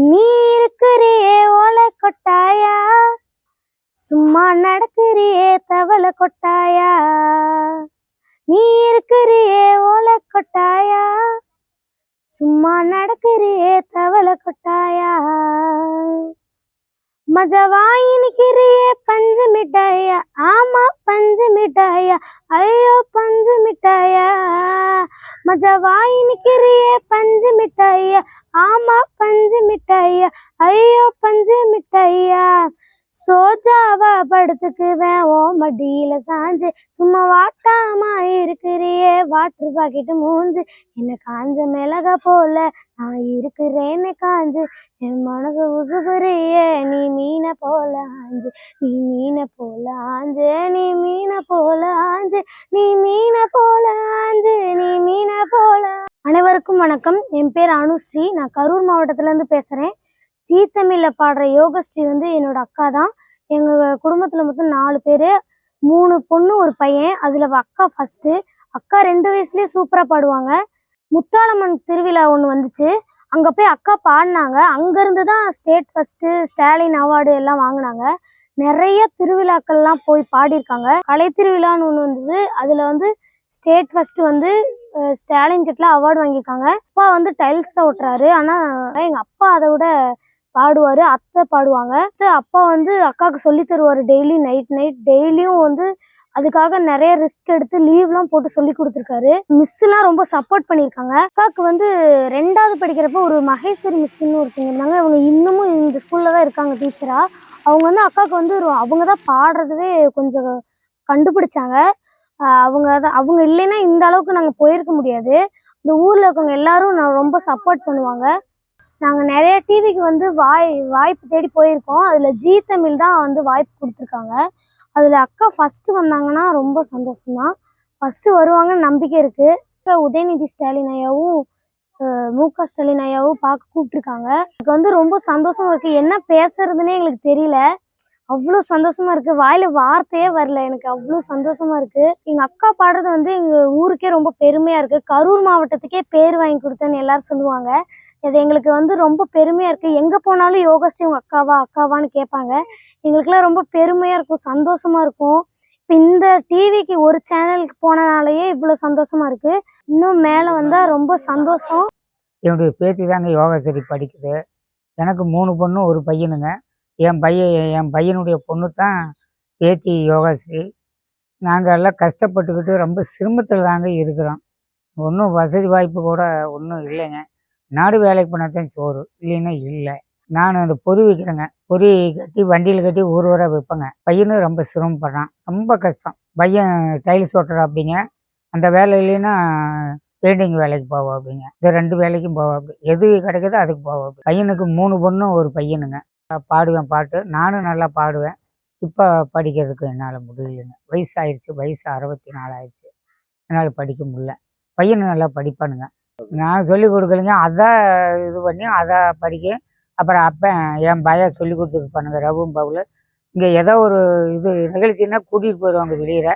நீ இருக்கிறியே ஓலை கொட்டாயா? சும்மா நடக்கிறியே தவளை கொட்டாயா? நீ இருக்கிறியே ஓலை கொட்டாயா? சும்மா நடக்கிறியே தவளை கொட்டாயா? மஜவாயினிக்கிறியே பஞ்சு மிட்டாயா ஆமா பஞ்சு மிட்டாயா ஐயோ பஞ்சு மிட்டாயா மஜவாயினிக்கிறியே பஞ்சு மிட்டாயா ஆமா பஞ்சு மிட்டாயா ஐயோ பஞ்சு மிட்டாயா சோஜாவா படுத்துக்குவேன் ஓ மடியில சாஞ்சு. சும்மா வாட்டாமா இருக்கிறியே வாட்டர் பாக்கெட்டு மூஞ்சு. என்ன காஞ்ச மிளகா போல நான் இருக்கிறேன்னு காஞ்சு. என் மனசு உசுகுறியே நீ மீனை போல ஆஞ்சு. நீ மீனை போல ஆஞ்சு நீ மீனை போல ஆஞ்சு. நீ மீனை போல ஆஞ்சு நீ மீனை போல அனைவருக்கும் வணக்கம். என் பேர் அனுஸ்ரீ. நான் கரூர் மாவட்டத்துல இருந்து பேசுறேன். ஜீ தமிழில் பாடுற யோகஸ்ரீ வந்து என்னோட அக்கா தான் எங்கள் குடும்பத்தில் மொத்தம் நாலு பேர். மூணு பொண்ணு ஒரு பையன். அதில் அக்கா ஃபஸ்ட்டு அக்கா ரெண்டு வயசுலேயே சூப்பராக பாடுவாங்க. முத்தாளம்மன் திருவிழா ஒன்று வந்துச்சு. அங்கே போய் அக்கா பாடினாங்க. அங்கேருந்து தான் ஸ்டேட் ஃபஸ்ட்டு ஸ்டாலின் அவார்டு எல்லாம் வாங்கினாங்க. நிறைய திருவிழாக்கள்லாம் போய் பாடியிருக்காங்க. கலை திருவிழான்னு ஒன்று வந்தது. அதில் வந்து ஸ்டேட் ஃபஸ்ட்டு வந்து ஸ்டாலின் கிட்ட அவார்டு வாங்கியிருக்காங்க. அப்பா வந்து டைல்ஸ் தான் ஓட்டுறாரு. ஆனால் எங்கள் அப்பா அதை விட பாடுவார். அத்தை பாடுவாங்க. அப்பா வந்து அக்காவுக்கு சொல்லி தருவார் டெய்லி நைட் நைட் டெய்லியும் வந்து அதுக்காக நிறைய ரிஸ்க் எடுத்து லீவ்லாம் போட்டு சொல்லி கொடுத்துருக்காரு. மிஸ்லாம் ரொம்ப சப்போர்ட் பண்ணியிருக்காங்க. அக்காவுக்கு வந்து ரெண்டாவது படிக்கிறப்ப ஒரு மகேஸ்வரி மிஸ்ன்னு ஒருத்தங்க இருந்தாங்க. அவங்க இன்னமும் இந்த ஸ்கூல்ல தான் இருக்காங்க டீச்சரா அவங்க வந்து அக்காவுக்கு வந்து அவங்க தான் பாடுறதுவே கொஞ்சம் கண்டுபிடிச்சாங்க. அவங்க தான் அவங்க இல்லைன்னா இந்த அளவுக்கு நாங்கள் போயிருக்க முடியாது. இந்த ஊர்ல இருக்கவங்க எல்லாரும் நான் ரொம்ப சப்போர்ட் பண்ணுவாங்க. நாங்கள் நிறைய டிவிக்கு வந்து வாய் வாய்ப்பு தேடி போயிருக்கோம். அதில் ஜீ தமிழ் தான் வந்து வாய்ப்பு கொடுத்துருக்காங்க. அதில் அக்கா ஃபஸ்ட்டு வந்தாங்கன்னா ரொம்ப சந்தோஷம்தான். ஃபஸ்ட்டு வருவாங்கன்னு நம்பிக்கை இருக்குது இப்போ உதயநிதி ஸ்டாலின் ஐயாவும் மு க ஸ்டாலின் ஐயாவும் பார்க்க கூப்பிட்டுருக்காங்க. எனக்கு வந்து ரொம்ப சந்தோஷமா இருக்குது என்ன பேசுறதுன்னே எங்களுக்கு தெரியல. அவ்வளோ சந்தோஷமா இருக்கு. வாயில வார்த்தையே வரல. எனக்கு அவ்வளோ சந்தோஷமா இருக்கு. எங்க அக்கா பாடுறது வந்து எங்க ஊருக்கே ரொம்ப பெருமையா இருக்கு. கரூர் மாவட்டத்துக்கே பேர் வாங்கி கொடுத்தேன்னு எல்லாரும் சொல்லுவாங்க. இது எங்களுக்கு வந்து ரொம்ப பெருமையா இருக்கு. எங்க போனாலும் யோகஸ்ரீ உங்க அக்காவா அக்காவான்னு கேட்பாங்க. எங்களுக்குலாம் ரொம்ப பெருமையா இருக்கும். சந்தோஷமா இருக்கும். இப்போ இந்த டிவிக்கு ஒரு சேனலுக்கு போனனாலேயே இவ்வளோ சந்தோஷமா இருக்கு. இன்னும் மேலே வந்தா ரொம்ப சந்தோஷம். என்னுடைய பேத்தி தாங்க யோகாசரி படிக்குது. எனக்கு மூணு பொண்ணு ஒரு பையனுங்க. என் பையன் என் பையனுடைய பொண்ணு தான் பேத்தி யோகாஸ்ரீ. நாங்கள் எல்லாம் கஷ்டப்பட்டுக்கிட்டு ரொம்ப சிரமத்தில் தாங்க இருக்கிறோம். ஒன்றும் வசதி வாய்ப்பு கூட ஒன்றும் இல்லைங்க. நாடு வேலைக்கு போனால் தான் சோறு இல்லைன்னா இல்லை. நான் அந்த பொறி வைக்கிறேங்க. பொறி கட்டி வண்டியில் கட்டி ஊர் ஊராக விற்பேங்க பையனும் ரொம்ப சிரமப்படுறான். ரொம்ப கஷ்டம். பையன் டைல்ஸ் ஓட்டுறா அப்படிங்க. அந்த வேலை இல்லைன்னா பெயிண்டிங் வேலைக்கு போவோம் அப்படிங்க இந்த ரெண்டு வேலைக்கும் போவோம் அப்படி எது கிடைக்குதோ அதுக்கு போவோம் பையனுக்கு மூணு பொண்ணும் ஒரு பையனுங்க. பாடுவேன் பாட்டு. நானும் நல்லா பாடுவேன். இப்போ படிக்கிறதுக்கு என்னால் முடியலைங்க. வயசு ஆயிடுச்சு வயசு அறுபத்தி நாலு ஆயிடுச்சு என்னால் படிக்க முடியல. பையனும் நல்லா படிப்பானுங்க. நான் சொல்லிக் கொடுக்கலைங்க. அதை இது பண்ணி அதை படிக்க. அப்புறம் அப்போ என் பையன் சொல்லி கொடுத்துருப்பானுங்க ரவும் பவுல் இங்கே ஏதோ ஒரு இது நிகழ்ச்சின்னா கூட்டிகிட்டு போயிடுவாங்க வெளியில்.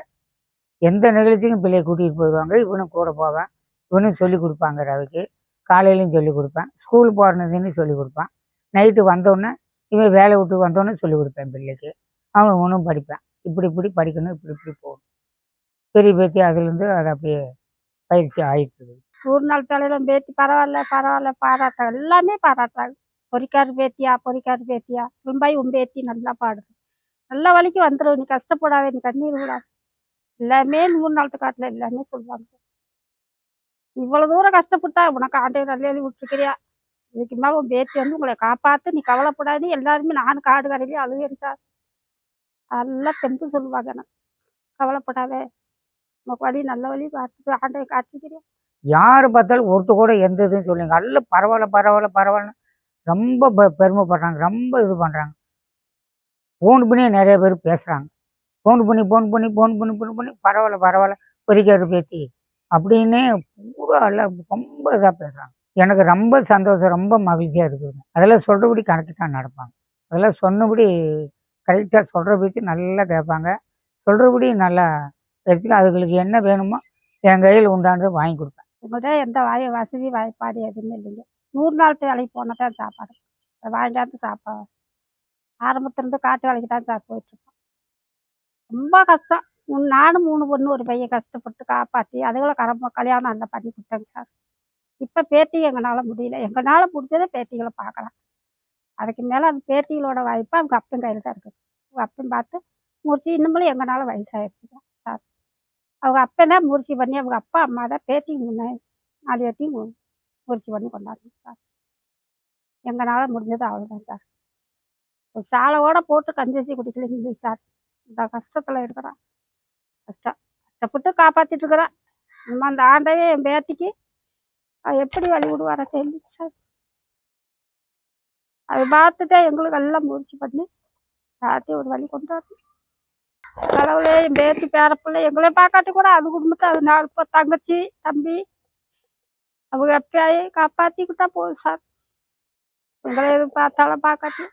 எந்த நிகழ்ச்சிக்கும் பிள்ளைய கூட்டிகிட்டு போயிடுவாங்க இவனும் கூட போவேன். இவனும் சொல்லி கொடுப்பாங்க ரவிக்கு. காலையிலையும் சொல்லி கொடுப்பேன். ஸ்கூல் போகிறதுன்னு சொல்லி கொடுப்பேன். நைட்டு வந்தோடனே இவன் வேலை விட்டு வந்தோன்னே சொல்லி கொடுப்பேன் பிள்ளைக்கு. அவனும் ஒன்றும் படிப்பேன். இப்படி இப்படி படிக்கணும் இப்படி இப்படி போகணும். பெரிய பேத்தி அதுலேருந்து அது அப்படியே பயிற்சி ஆயிடுச்சு ஒரு நாள் தலையிலும் பேத்தி பரவாயில்ல பரவாயில்ல பாராட்டாங்க எல்லாமே பாராட்டாங்க பொறிக்காரு பேத்தியா பொறிக்காரு பேத்தியா? ரொம்பாய் உன் பேத்தி நல்லா பாடுது. நல்ல வழிக்கு வந்துடும் நீ கஷ்டப்படாத நீ கண்ணீர் விடாது. எல்லாமே நூறு நாள் காட்டில் எல்லாமே சொல்லுவாங்க. இவ்வளவு தூரம் கஷ்டப்பட்டா உனக்கு ஆண்டே நல்ல எழுதி விட்டுருக்கிறியா? இதுக்கு மேலே உன் பேத்தி வந்து உங்களை காப்பாத்து நீ கவலைப்படாது எல்லாருமே நானும் காடு கடையிலேயே அழுகிறேன் சார் நல்லா தெம்பு சொல்லுவாங்க நான் கவலைப்படாத. உனக்கு வழி நல்ல வழி பார்த்து ஆண்டை காட்டிக்கிறேன் யார் பார்த்தாலும் ஒருத்தர் கூட எந்த இதுன்னு சொல்லுங்க. நல்ல பரவாயில்ல பரவாயில்ல பரவாயில்ல ரொம்ப பெ- பெருமைப்படுறாங்க. ரொம்ப இது பண்ணுறாங்க ஃபோன் பண்ணி நிறைய பேர் பேசுகிறாங்க ஃபோன் பண்ணி ஃபோன் பண்ணி ஃபோன் பண்ணி ஃபோன் பண்ணி பரவாயில்ல பரவாயில்ல பொறிக்காரு பேத்தி. அப்படின்னு பூரா எல்லாம் ரொம்ப இதாக பேசுகிறாங்க எனக்கு ரொம்ப சந்தோஷம் ரொம்ப மகிழ்ச்சியாக இருக்குதுங்க அதெல்லாம் சொல்கிறபடி கரெக்டாக நடப்பாங்க. அதெல்லாம் சொன்னபடி கரெக்டாக சொல்கிற பேச்சு நல்லா கேட்பாங்க. சொல்கிறபடி நல்லா வச்சுக்க அதுகளுக்கு என்ன வேணுமோ என் கையில் உண்டானது வாங்கி கொடுப்பேன். உங்கள்கிட்ட எந்த வாய் வசதி வாய்ப்பாடு எதுவுமே இல்லைங்க. நூறு நாள் வேலைக்கு போனால் தான் சாப்பாடு. வாங்கிட்டு சாப்பாடு சாப்பா ஆரம்பத்துலேருந்து காட்டு வேலைக்கு தான் சார் போயிட்டுருக்கோம். ரொம்ப கஷ்டம். நானும் மூணு பொண்ணு ஒரு பையன் கஷ்டப்பட்டு காப்பாற்றி அதுகளை கரம்ப கல்யாணம் அந்த பண்ணி கொடுத்தேங்க சார். இப்போ பேத்தி எங்களால் முடியல. எங்களால் முடிஞ்சதை பேத்திகளை பார்க்கலாம் அதுக்கு மேலே அந்த பேத்திகளோட வாய்ப்பு அவங்க அப்பன் கையில் தான் இருக்குது. அவங்க அப்பன் பார்த்து முறிச்சு இன்னும் எங்களால் வயசாகிடுச்சு சார் அவங்க அப்பன் தான் முறிச்சு பண்ணி அவங்க அப்பா அம்மா தான் பேத்தி முன்னே நாலு பேத்தையும் முறிச்சு பண்ணி கொண்டாடுங்க சார். எங்களால் முடிஞ்சது அவ்வளோதான் சார். ஒரு சாலையோட போட்டு கஞ்சி குடிக்கலைங்க சார். இந்த கஷ்டத்தில் இருக்கிறான். கஷ்டம் கஷ்டப்பட்டு காப்பாற்றிட்டு இருக்கிறான். நம்ம அந்த ஆண்டவே என் பேத்திக்கு எப்படி வழி விடுவார தெரிஞ்சு சார். அதை பார்த்துட்டே எங்களுக்கு எல்லாம் முயற்சி பண்ணி எல்லாத்தையும் ஒரு வழி கொண்டு வரணும் கடவுளே என் பேத்தி பேரப்பிள்ளை எங்களே பார்க்காட்டி கூட அது குடும்பத்தை அது நாலு இப்போ தங்கச்சி தம்பி அவங்க எப்பயாயே காப்பாற்றிக்கிட்டா போதும் சார். எங்களை எது பார்த்தாலும் பார்க்காட்டி.